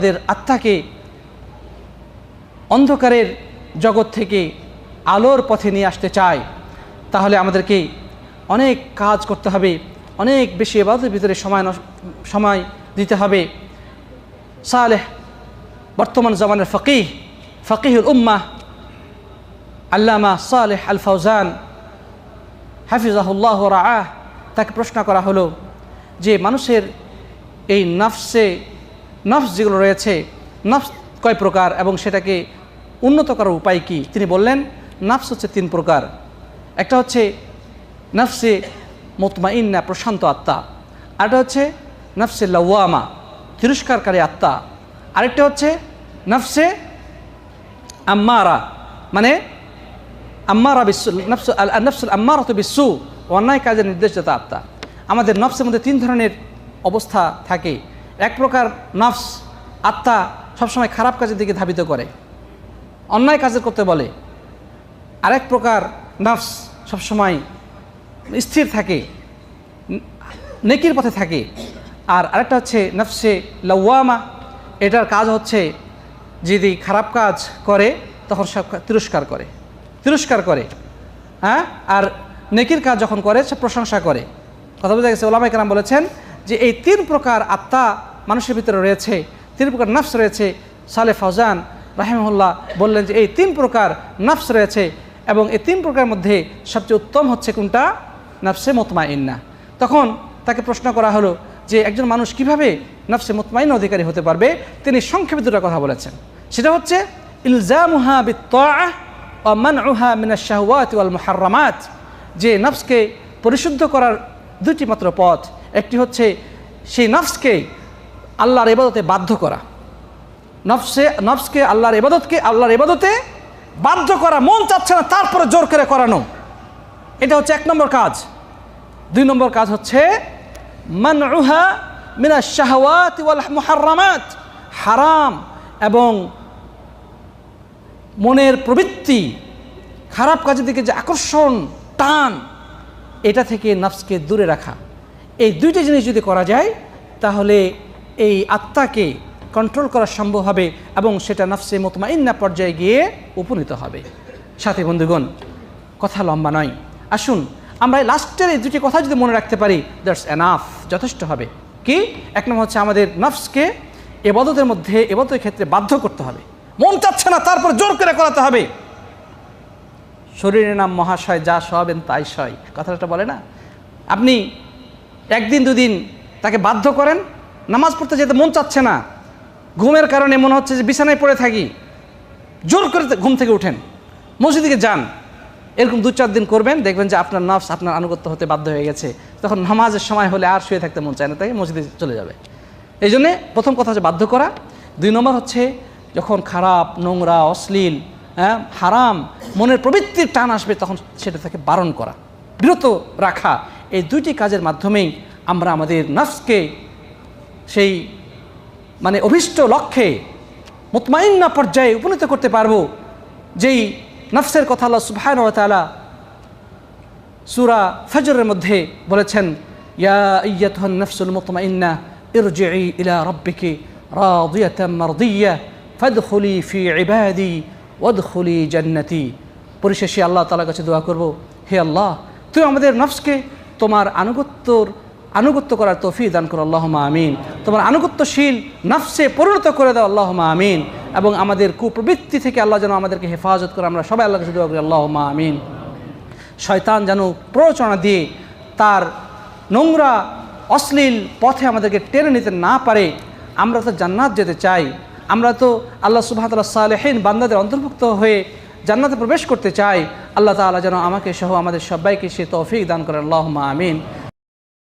আমাদের আত্মাকে অন্ধকারের জগৎ থেকে আলোর পথে নিয়ে আসতে চায়, তাহলে আমাদেরকে অনেক কাজ করতে হবে, অনেক বেশি এবাদতের ভিতরে সময় সময় দিতে হবে। সালেহ, বর্তমান জমানের ফকিহ, ফকিহুল উম্মাহ, আল্লামা সালেহ আল ফৌজান হাফিজাহুল্লাহ রাআহ, তাকে প্রশ্ন করা হলো যে, মানুষের এই নফসে নফস যেগুলো রয়েছে, নফস কয় প্রকার এবং সেটাকে উন্নত করার উপায় কি? তিনি বললেন, নফস হচ্ছে তিন প্রকার। একটা হচ্ছে নফসে মোতমাইন্না, প্রশান্ত আত্মা। আরেকটা হচ্ছে নফসে লওয়ামা, তিরস্কারকারী আত্মা। আরেকটা হচ্ছে নফসে আম্মারা মানে আম্মারা বিশ্বু নফস নফসুল আম্মারা তো বিশ্বু অন্যায় কাজের নির্দেশদাতা আত্মা। আমাদের নফসের মধ্যে তিন ধরনের অবস্থা থাকে। এক প্রকার নফস, আত্মা সবসময় খারাপ কাজের দিকে ধাবিত করে। অন্যায় কাজের করতে বলে। আরেক প্রকার নফস সবসময় স্থির থাকে, নেকির পথে থাকে। আর আরেকটা হচ্ছে নফসে লওয়ামা। এটার কাজ হচ্ছে যদি খারাপ কাজ করে, তখন সব তিরস্কার করে। তিরস্কার করে হ্যাঁ? আর নেকির কাজ যখন করে, সে প্রশংসা করে। কথা বোঝা গেছে? ওলামাই কালাম বলেছেন যে এই তিন প্রকার আত্মা মানুষের ভিতরে রয়েছে, তিন প্রকার নফস রয়েছে, সালে ফৌজান রাহিমহুল্লাহ বললেন যে এই তিন প্রকার নফস রয়েছে এবং এই তিন প্রকারের মধ্যে সবচেয়ে উত্তম হচ্ছে কোনটা? নফসে মোতমাইন্না। তখন তাকে প্রশ্ন করা হলো যে একজন মানুষ কীভাবে নফসে মোতমাইন অধিকারী হতে পারবে? তিনি সংক্ষেপে দুটা কথা বলেছেন। সেটা হচ্ছে, ইলজামুহা বিত্তাআহ ও মানউহা মিনাশ শাহওয়াত ওয়াল মুহাররামাত। যে নফসকে পরিশুদ্ধ করার দুটি মাত্র পথ একটি হচ্ছে সেই নফসকে আল্লাহর এবাদতে বাধ্য করা। নফসে, নফসকে আল্লাহর এবাদতকে, আল্লাহর এবাদতে বাধ্য করা, মন চাচ্ছে না তারপরে জোর করে করানো। এটা হচ্ছে এক নম্বর কাজ। দুই নম্বর কাজ হচ্ছে, মানউহা মিনা শাহওয়াত ওয়াল হারাম এবং মনের প্রবৃত্তি, খারাপ কাজের দিকে যে আকর্ষণ, টান, এটা থেকে নফসকে দূরে রাখা। এই দুইটা জিনিস যদি করা যায়, তাহলে এই আত্মাকে কন্ট্রোল করা সম্ভব হবে এবং সেটা নফসে মোতমাইন্না পর্যায়ে গিয়ে উপনীত হবে। সাথে বন্ধুগণ, কথা লম্বা নয়। আসুন, আমরা এই লাস্টের এই দুটি কথা যদি মনে রাখতে পারি দ্যাটস এনাফ যথেষ্ট হবে। কি? এক নম্বর হচ্ছে আমাদের নফসকে এবাদতের মধ্যে, এবাদতের ক্ষেত্রে বাধ্য করতে হবে। মন চাচ্ছে না, তারপর জোর করে করাতে হবে। শরীরের নাম মহাশয়, যা সবেন তাই সয়। কথাটা বলে না? আপনি একদিন দুদিন তাকে বাধ্য করেন, নামাজ পড়তে যেতে মন চাচ্ছে না। ঘুমের কারণে মনে হচ্ছে যে বিছানায় পড়ে থাকি। জোর করে ঘুম থেকে উঠেন। মসজিদে যান। এরকম দু চার দিন করবেন, দেখবেন যে আপনার নফস, আপনার আনুগত্য হতে বাধ্য হয়ে গেছে। তখন নামাজের সময় হলে আর শুয়ে থাকতে মন চায় না, তাই মসজিদে চলে যাবে। এই জন্যে প্রথম কথা হচ্ছে বাধ্য করা। দুই নম্বর হচ্ছে যখন খারাপ, নোংরা, অশ্লীল হ্যাঁ হারাম, মনের প্রবৃত্তির টান আসবে, তখন সেটা তাকে বারণ করা। বিরত রাখা। এই দুইটি কাজের মাধ্যমেই আমরা আমাদের নফসকে সেই মানে অভিষ্ট লক্ষ্যে মুতমাইন্না পর্যায়ে উপনীত করতে পারব, যেই নফসের কথা আল্লাহ সুবহান তালা সুরা ফজরের মধ্যে বলেছেন, ইয়া নফসুল মুতমাইন্না ইরজিই ইলা রাব্বিকি মারদিয়া ফাদখুলি ফি ইবাদি ওয়াদখুলি জান্নাতি। পরিশেষে আল্লাহ তাআলার কাছে দোয়া করব, হে আল্লাহ, তুই আমাদের নফসকে তোমার আনুগত্যর, আনুগত্য করার তৌফি দান করো আল্লাহমা আমিন। তোমার আনুগত্যশীল নফসে পরিণত করে দাও আল্লাহমা আমিন। এবং আমাদের কুপ্রবৃত্তি থেকে আল্লাহ যেন আমাদেরকে হেফাজত করে, আমরা সবাই আল্লাহ দোয়া করি আল্লাহমা আমিন। শয়তান যেন প্ররোচনা দিয়ে তার নোংরা, অশ্লীল পথে আমাদেরকে টেনে নিতে না পারে, আমরা তো জান্নাত যেতে চাই। আমরা তো আল্লাহ সুবাহতাল্লাহ সালেহীন বান্দাদের অন্তর্ভুক্ত হয়ে জান্নাতে প্রবেশ করতে চাই, আল্লাহ তালা যেন আমাকে সহ আমাদের সবাইকে সে তৌফিক দান করেন। আল্লাহ আমিন।